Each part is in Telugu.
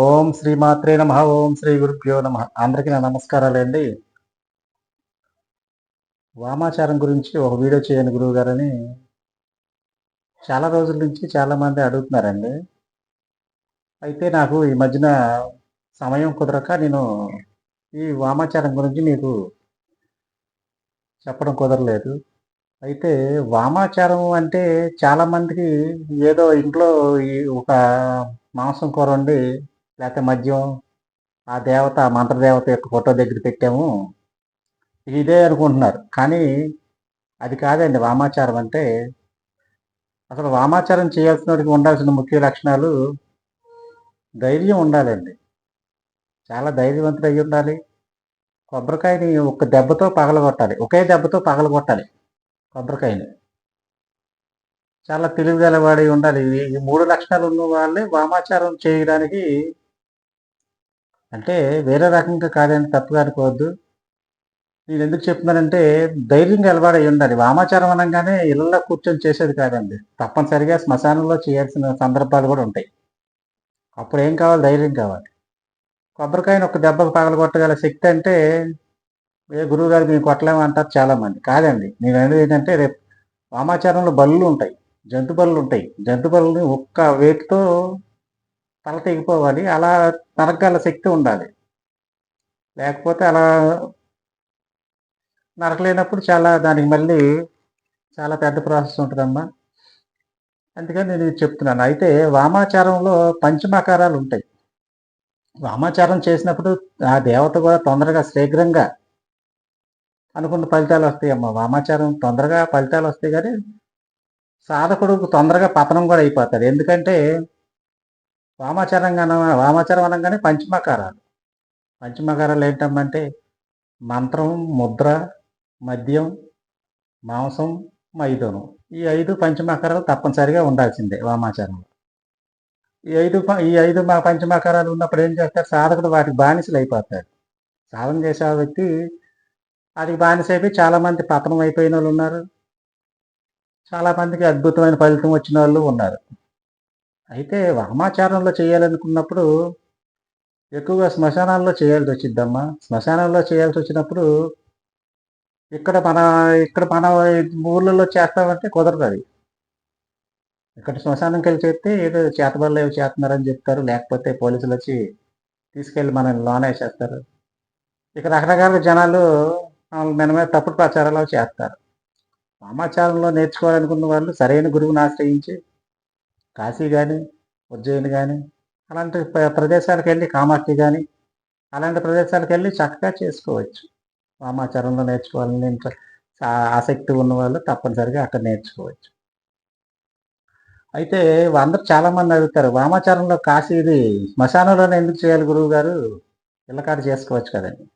ఓం శ్రీ మాత్రే నమ ఓం శ్రీ గురుభ్యో నమ. అందరికీ నా నమస్కారాలండి వామాచారం గురించి ఒక వీడియో చేయండి గురువు గారని చాలా రోజుల నుంచి చాలా మంది అడుగుతున్నారండి. అయితే నాకు ఈ మధ్యన సమయం కుదరక నేను ఈ వామాచారం గురించి మీకు చెప్పడం కుదరలేదు. అయితే వామాచారం అంటే చాలామందికి ఏదో ఇంట్లో ఈ ఒక మాంసం కూర వండి లేకపోతే మద్యం ఆ దేవత మంత్రదేవత యొక్క ఫోటో దగ్గర పెట్టాము. ఇదే అనుకుంటున్నారు. కానీ అది కాదండి వామాచారం అంటే అసలు వామాచారం చేయాల్సిన ఉండాల్సిన ముఖ్య లక్షణాలు ధైర్యం ఉండాలండి. చాలా ధైర్యవంతుడు అయి ఉండాలి. కొబ్బరికాయని ఒక దెబ్బతో పగలగొట్టాలి. ఒకే దెబ్బతో పగలగొట్టాలి కొబ్బరికాయని. చాలా తెలివిగలవాడి ఉండాలి. ఈ మూడు లక్షణాలు ఉన్న వాళ్ళే వామాచారం చేయడానికి అంటే వేరే రకంగా కాదని తప్పుగా అనుకోవద్దు నేను ఎందుకు చెప్తున్నానంటే ధైర్యంగా అలవాటు అయి ఉండాలి. వామాచారం అనగానే ఇళ్ళలో కూర్చొని చేసేది కాదండి. తప్పనిసరిగా శ్మశానంలో చేయాల్సిన సందర్భాలు కూడా ఉంటాయి. అప్పుడు ఏం కావాలి? ధైర్యం కావాలి. కొబ్బరికాయని ఒక దెబ్బకు పగలగొట్టగల శక్తి అంటే ఏ గురువు గారు మేము కొట్టలేమంటారు చాలా మంది కాదండి. నేను అనేది ఏంటంటే రేపు వామాచారంలో బళ్ళు ఉంటాయి. జంతు బళ్ళు ఉంటాయి. జంతు బళ్ళని ఒక్క వేటితో తల తెగిపోవాలి. అలా నరకాల శక్తి ఉండాలి. లేకపోతే అలా నరకలేనప్పుడు చాలా దానికి మళ్ళీ చాలా పెద్ద ప్రాసెస్ ఉంటుందమ్మా. అందుకని నేను ఇది చెప్తున్నాను. అయితే వామాచారంలో పంచమాకారాలు ఉంటాయి. వామాచారం చేసినప్పుడు ఆ దేవత కూడా తొందరగా శీఘ్రంగా అనుకున్న ఫలితాలు వస్తాయి అమ్మ వామాచారం తొందరగా ఫలితాలు వస్తాయి కానీ సాధకుడు తొందరగా పతనం కూడా అయిపోతాడు. ఎందుకంటే వామాచారం వామాచారం అనగానే పంచమకారాలు. పంచమకారాలు ఏంటమ్మంటే మంత్రం ముద్ర మద్యం మాంసం మైదనం. ఈ ఐదు పంచమకారాలు తప్పనిసరిగా ఉండాల్సిందే వామాచారంలో. ఈ ఐదు ఈ ఐదు మా పంచమకారాలు ఉన్నప్పుడు ఏం చేస్తారు? సాధకుడు వాటికి బానిసలు అయిపోతాడు. సాధన చేసే ఆ వ్యక్తి వాటికి బానిస అయిపోయి పతనం అయిపోయిన వాళ్ళు ఉన్నారు. చాలా మందికి అద్భుతమైన ఫలితం వచ్చిన వాళ్ళు ఉన్నారు. అయితే వామాచారంలో చేయాలనుకున్నప్పుడు ఎక్కువగా శ్మశానాల్లో చేయాల్సి వచ్చిద్దమ్మా. శ్మశానంలో చేయాల్సి వచ్చినప్పుడు ఇక్కడ మన ఇక్కడ మన ఊర్లలో చేస్తామంటే కుదరదు అది. ఇక్కడ శ్మశానంకి వెళ్ళి చేస్తే ఏదో చేతబడులు ఏవి చేస్తున్నారని చెప్తారు. లేకపోతే పోలీసులు వచ్చి తీసుకెళ్ళి మనల్ని లోన్ వేసేస్తారు. ఇక రకరకాల జనాలు మన మీద తప్పుడు ప్రచారాలు చేస్తారు. వామాచారంలో నేర్చుకోవాలనుకున్న వాళ్ళు సరైన గురువుని ఆశ్రయించి కాశీ కానీ ఉజ్జయిని కానీ అలాంటి ప్ర- ప్రదేశాలకు వెళ్ళి కామాక్షి కానీ అలాంటి ప్రదేశాలకు వెళ్ళి చక్కగా చేసుకోవచ్చు. వామాచారంలో నేర్చుకోవాలని ఆసక్తి ఉన్న వాళ్ళు తప్పనిసరిగా అక్కడ నేర్చుకోవచ్చు. అయితే అందరు చాలామంది అడుగుతారు వామాచారంలో కాశీది శ్మశానంలోనే ఎందుకు చేయాలి గురువు గారు? ఇళ్ళకాడ చేసుకోవచ్చు కదండి.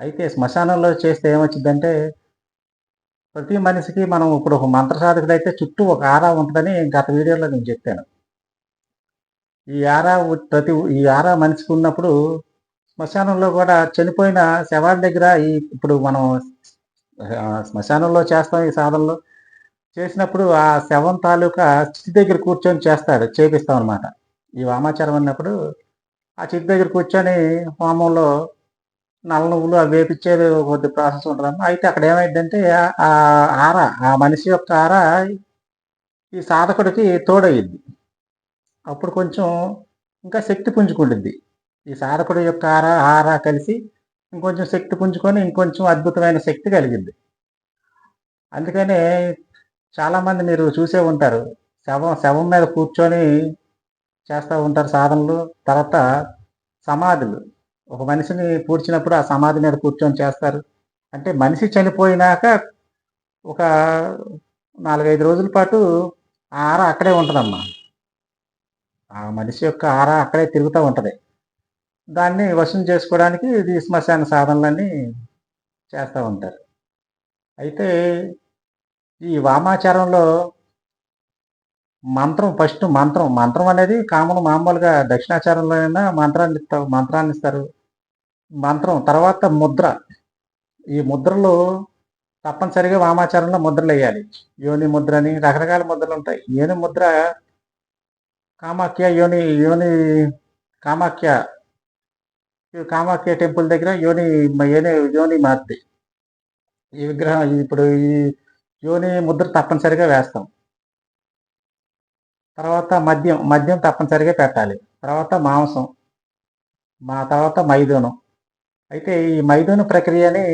అయితే శ్మశానంలో చేస్తే ఏమొచ్చిందంటే ప్రతి మనిషికి మనం ఇప్పుడు ఒక మంత్ర సాధకుడు అయితే చుట్టూ ఒక ఆరా ఉంటుందని గత వీడియోలో నేను చెప్పాను. ఈ ఆరా ప్రతి ఈ ఆరా మనిషికి ఉన్నప్పుడు శ్మశానంలో కూడా చనిపోయిన శవాల దగ్గర ఈ ఇప్పుడు మనం శ్మశానంలో చేస్తాం ఈ సాధనలో చేసినప్పుడు ఆ శవం తాలూకా చితి దగ్గర కూర్చొని చేస్తాడు చేపిస్తాం అనమాట ఈ వామాచారం అన్నప్పుడు ఆ చితి దగ్గర కూర్చొని హోమంలో నల్ల నువ్వులు అవి వేపించే కొద్ది ప్రాసెస్ ఉంటుందమ్మా. అయితే అక్కడ ఏమైందంటే ఆ ఆర ఆ మనిషి యొక్క ఆర ఈ సాధకుడికి తోడయ్యింది అప్పుడు కొంచెం ఇంకా శక్తి పుంజుకుంటుంది ఈ సాధకుడి యొక్క ఆర ఆర కలిసి ఇంకొంచెం శక్తి పుంజుకొని ఇంకొంచెం అద్భుతమైన శక్తి కలిగింది. అందుకనే చాలామంది మీరు చూసే ఉంటారు శవం శవం మీద కూర్చొని చేస్తూ ఉంటారు సాధనలు. తర్వాత సమాధులు. ఒక మనిషిని పూడ్చినప్పుడు ఆ సమాధి మీద కూర్చొని చేస్తారు. అంటే మనిషి చనిపోయినాక ఒక నాలుగైదు రోజుల పాటు ఆ ఆర అక్కడే ఉంటుందమ్మా. ఆ మనిషి యొక్క ఆర అక్కడే తిరుగుతూ ఉంటుంది. దాన్ని వశం చేసుకోవడానికి ఇది శ్మశాన సాధనలన్నీ చేస్తూ ఉంటారు. అయితే ఈ వామాచారంలో మంత్రం ఫస్ట్ మంత్రం మంత్రం అనేది కామన్ మామూలుగా దక్షిణాచారంలో అయినా మంత్రాన్ని మంత్రాన్ని ఇస్తారు. మంత్రం తర్వాత ముద్ర. ఈ ముద్రలు తప్పనిసరిగా వామాచారంలో ముద్రలు వేయాలి యోని ముద్ర అని రకరకాల ముద్రలు ఉంటాయి. యోని ముద్ర కామాఖ్య యోని యోని కామాఖ్య కామాఖ్య టెంపుల్ దగ్గర యోని యోని యోని మారుతి ఈ విగ్రహం ఇప్పుడు ఈ యోని ముద్ర తప్పనిసరిగా వేస్తాం. తర్వాత మద్యం మద్యం తప్పనిసరిగా పెట్టాలి. తర్వాత మాంసం. మా తర్వాత మైదూనం. అయితే ఈ మైదూన ప్రక్రియని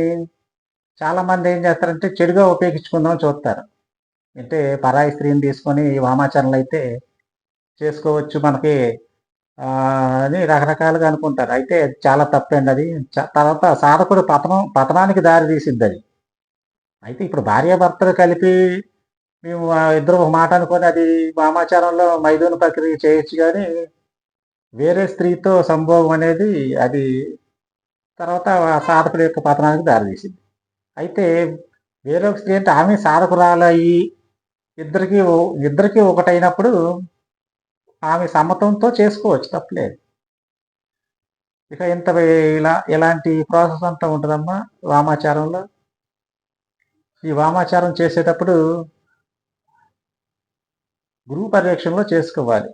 చాలామంది ఏం చేస్తారంటే చెడుగా ఉపయోగించుకుందాం చూస్తారు. అంటే పరాయి స్త్రీని తీసుకొని వామాచరణలు అయితే చేసుకోవచ్చు మనకి అని రకరకాలుగా అనుకుంటారు. అయితే చాలా తప్పండి అది. చ- తర్వాత సాధకుడు పతనం పతనానికి దారి తీసిద్ది అది. అయితే ఇప్పుడు భార్యాభర్తలు కలిపి మేము ఇద్దరు ఒక మాట అనుకొని అది వామాచారంలో మైదూన ప్రక్రియ చేయొచ్చు కానీ వేరే స్త్రీతో సంభోగం అనేది అది తర్వాత ఆ సాధకుడి యొక్క పతనానికి దారితీసింది అయితే వేరొక స్త్రీ అంటే ఆమె సాధకురాలయ్యి ఇద్దరికి ఇద్దరికి ఒకటైనప్పుడు ఆమె సమ్మతంతో చేసుకోవచ్చు తప్పలేదు. ఇక ఇంత ఇలా ఇలాంటి ప్రాసెస్ అంతా ఉంటుందమ్మా వామాచారంలో. ఈ వామాచారం చేసేటప్పుడు గురువు పర్యవేక్షణలో చేసుకోవాలి.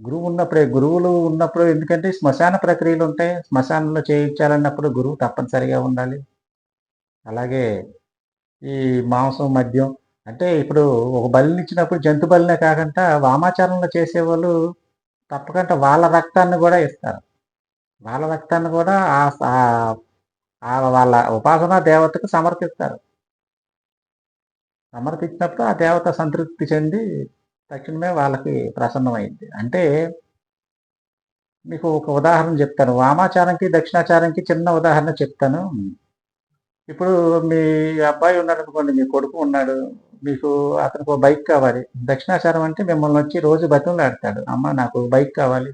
గురువు ఉన్నప్పుడే గురువులు ఉన్నప్పుడు ఎందుకంటే శ్మశాన ప్రక్రియలు ఉంటాయి. శ్మశానంలో చేయించాలన్నప్పుడు గురువు తప్పనిసరిగా ఉండాలి. అలాగే ఈ మాంసం మద్యం అంటే ఇప్పుడు ఒక బలిని ఇచ్చినప్పుడు జంతు బలినే కాకుండా వామాచారంలో చేసేవాళ్ళు తప్పకుండా వాళ్ళ రక్తాన్ని కూడా ఇస్తారు. వాళ్ళ రక్తాన్ని కూడా ఆ ఆ వాళ్ళ ఉపాసనా దేవతకు సమర్పిస్తారు. సమర్పించినప్పుడు ఆ దేవత సంతృప్తి చెంది తక్షణమే వాళ్ళకి ప్రసన్నమైంది. అంటే మీకు ఒక ఉదాహరణ చెప్తాను. వామాచారంకి దక్షిణాచారంకి చిన్న ఉదాహరణ చెప్తాను. ఇప్పుడు మీ అబ్బాయి ఉన్నాడు అనుకోండి మీ కొడుకు ఉన్నాడు మీకు అతనికి ఒక బైక్ కావాలి. దక్షిణాచారం అంటే మిమ్మల్ని వచ్చి రోజు బతిమలాడతాడు అమ్మ నాకు బైక్ కావాలి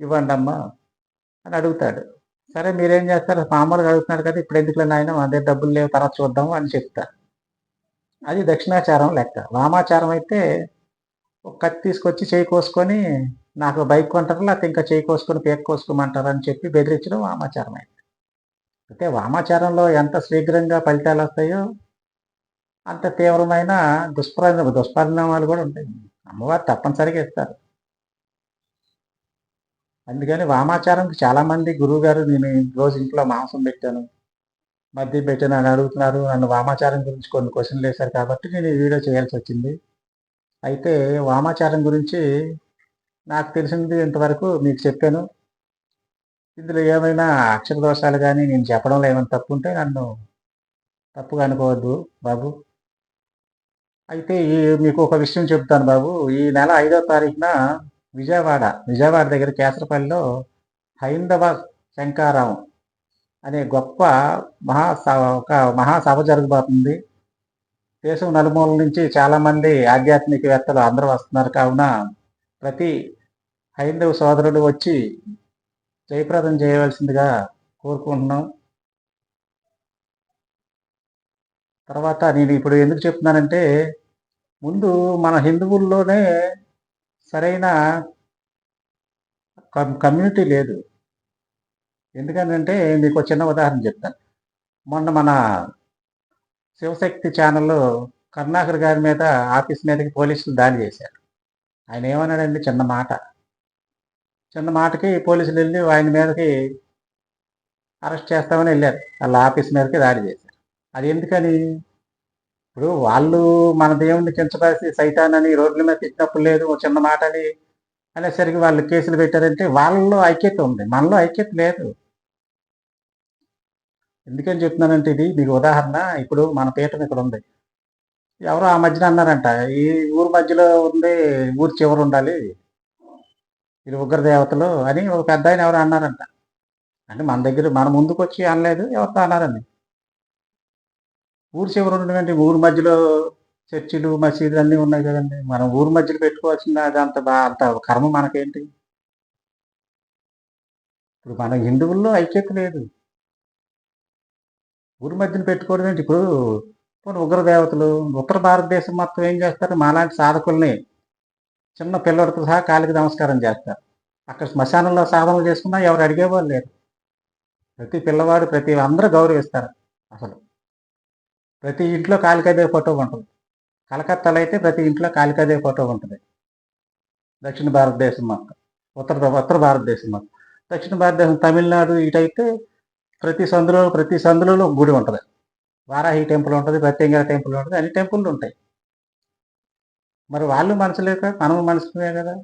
ఇవ్వండి అమ్మ అని అడుగుతాడు. సరే మీరేం చేస్తారు? మామూలుగా అడుగుతున్నాడు కదా ఇప్పుడు ఎందుకులే నాయన అదే డబ్బులు లేవు తర్వాత చూద్దాము అని చెప్తారు. అది దక్షిణాచారం లెక్క. వామాచారం అయితే ఒక కత్తి తీసుకొచ్చి చేయి కోసుకొని నాకు బైక్ కొంటారు లేకపోతే ఇంకా చేయి కోసుకొని పేక కోసుకోమంటారు అని చెప్పి బెదిరించడం వామాచారం అయింది అయితే వామాచారంలో ఎంత శీఘ్రంగా ఫలితాలు వస్తాయో అంత తీవ్రమైన దుష్పరిణామ దుష్పరిణామాలు కూడా ఉంటాయి. అమ్మవారు తప్పనిసరిగా ఇస్తారు. అందుకని వామాచారంకి చాలామంది గురువుగారు గురువు గారు నేను రోజు ఇంట్లో మాంసం పెట్టాను మద్యం పెట్టాను అని అడుగుతున్నారు. నన్ను వామాచారం గురించి కొన్ని క్వశ్చన్లు వేశారు కాబట్టి నేను ఈ వీడియో చేయాల్సి వచ్చింది. అయితే వామాచారం గురించి నాకు తెలిసింది ఇంతవరకు మీకు చెప్పాను. ఇందులో ఏమైనా అక్షర దోషాలు కానీ నేను చెప్పడంలో ఏమైనా తప్పు ఉంటే నన్ను తప్పుగా అనుకోవద్దు బాబు. అయితే ఈ మీకు ఒక విషయం చెప్తాను బాబు. ఈ నెల ఐదో తారీఖున విజయవాడ విజయవాడ దగ్గర కేసరపల్లిలో హైందవ శంకారావం అనే గొప్ప మహాసభ ఒక మహాసభ జరగబోతుంది. దేశం నలుమూల నుంచి చాలామంది ఆధ్యాత్మికవేత్తలు అందరూ వస్తున్నారు. కావున ప్రతి హైందవ సోదరుడు వచ్చి జయప్రదం చేయవలసిందిగా కోరుకుంటున్నాం. తర్వాత నేను ఇప్పుడు ఎందుకు చెప్తున్నానంటే ముందు మన హిందువుల్లోనే సరైన కమ్యూనిటీ లేదు. ఎందుకంటే మీకు చిన్న ఉదాహరణ చెప్తాను. మొన్న మన శివశక్తి ఛానల్లో కరుణాకర్ గారి మీద ఆఫీస్ మీదకి పోలీసులు దాడి చేశారు. ఆయన ఏమన్నాడండి? చిన్న మాట. చిన్న మాటకి పోలీసులు వెళ్ళి ఆయన మీదకి అరెస్ట్ చేస్తామని వెళ్ళారు. వాళ్ళ ఆఫీస్ మీదకి దాడి చేశారు. అది ఎందుకని? ఇప్పుడు వాళ్ళు మన దేవుణ్ణి కించపరిచి సైతాన్ అని రోడ్ల మీద తిట్టినప్పుడు లేదు ఓ చిన్న మాట అని అనేసరికి వాళ్ళు కేసులు పెట్టారంటే వాళ్ళలో ఐక్యత ఉంది. మనలో ఐక్యత లేదు. ఎందుకని చెప్తున్నానంటే ఇది మీకు ఉదాహరణ ఇప్పుడు మన పీఠం ఇక్కడ ఉంది. ఎవరో ఆ మధ్యన అన్నారంట ఈ ఊరు మధ్యలో ఉంది ఊరు చివరు ఉండాలి. ఇది ఉగ్ర దేవతలు అని ఒక పెద్ద ఆయన ఎవరు అన్నారంట. అంటే మన దగ్గర మన ముందుకు వచ్చి అనలేదు ఎవరితో అన్నారని ఊరు చివరి ఉన్నటువంటి ఊరు మధ్యలో చర్చిలు మసీదులు అన్నీ ఉన్నాయి కదండి. మనం ఊరు మధ్యలో పెట్టుకోవాల్సింది అది అంత అంత కర్మ మనకేంటి? ఇప్పుడు మన హిందువుల్లో ఐక్యత లేదు. ఊరి మధ్యన పెట్టుకోవడం ఏంటి? ఇప్పుడు పోనీ ఉగ్రదేవతలు ఉత్తర భారతదేశం మొత్తం ఏం చేస్తారు? మాలాంటి సాధకుల్ని చిన్న పిల్లలతో సహా కాలికి నమస్కారం చేస్తారు. అక్కడ శ్మశానంలో సాధనలు చేసుకున్నా ఎవరు అడిగేవాళ్ళు లేరు. ప్రతి పిల్లవాడు ప్రతి అందరూ గౌరవిస్తారు అసలు. ప్రతి ఇంట్లో కాలికదే ఫోటో ఉంటుంది. కలకత్తాలో అయితే ప్రతి ఇంట్లో కాలికదే ఫోటో ఉంటుంది. దక్షిణ భారతదేశం మొత్తం ఉత్తర ఉత్తర భారతదేశం మొత్తం. దక్షిణ భారతదేశం తమిళనాడు ఇటైతే ప్రతి సందులో ప్రతి సందులలో గుడి ఉంటుంది. వారాహి టెంపుల్ ఉంటుంది ప్రత్యంగర టెంపుల్ ఉంటుంది అన్ని టెంపుల్లు ఉంటాయి. మరి వాళ్ళు మనసులేక మనము మనసులే కదా?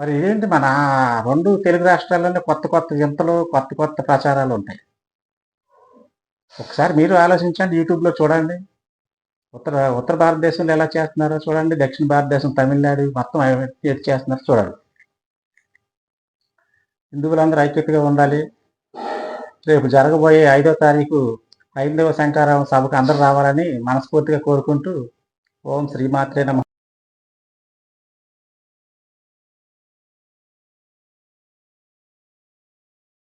మరి ఇదేంటి మన రెండు తెలుగు రాష్ట్రాల్లోనే కొత్త కొత్త వింతలు కొత్త కొత్త ప్రచారాలు ఉంటాయి. ఒకసారి మీరు ఆలోచించండి యూట్యూబ్లో చూడండి. ఉత్తర ఉత్తర భారతదేశంలో ఎలా చేస్తున్నారో చూడండి దక్షిణ భారతదేశం తమిళనాడు మొత్తం చేస్తున్నారో చూడండి. హిందువులందరూ ఐక్యతగా ఉండాలి. రేపు జరగబోయే ఐదో తారీఖు ఐదవ శంకారావం సభకు అందరూ రావాలని మనస్ఫూర్తిగా కోరుకుంటూ ఓం శ్రీమాత్రే నమ.